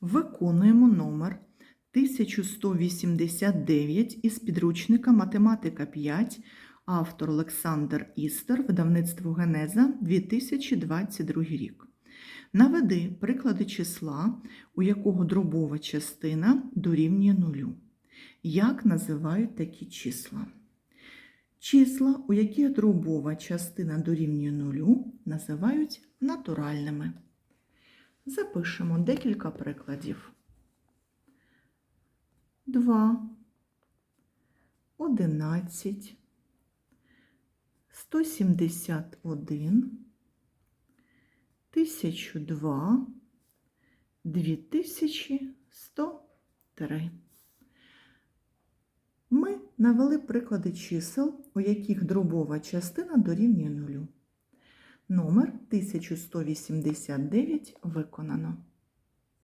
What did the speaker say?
Виконуємо номер 1189 із підручника Математика 5, автор Олександр Істер, видавництво Генеза 2022 рік. Наведи приклади числа, у якого дробова частина дорівнює нулю. Як називають такі числа? Числа, у яких дробова частина дорівнює нулю, називають натуральними. Запишемо декілька прикладів. 2, 11, 171, 1002, 2103. Ми навели приклади чисел, у яких дробова частина дорівнює нулю. Номер 1189 виконано.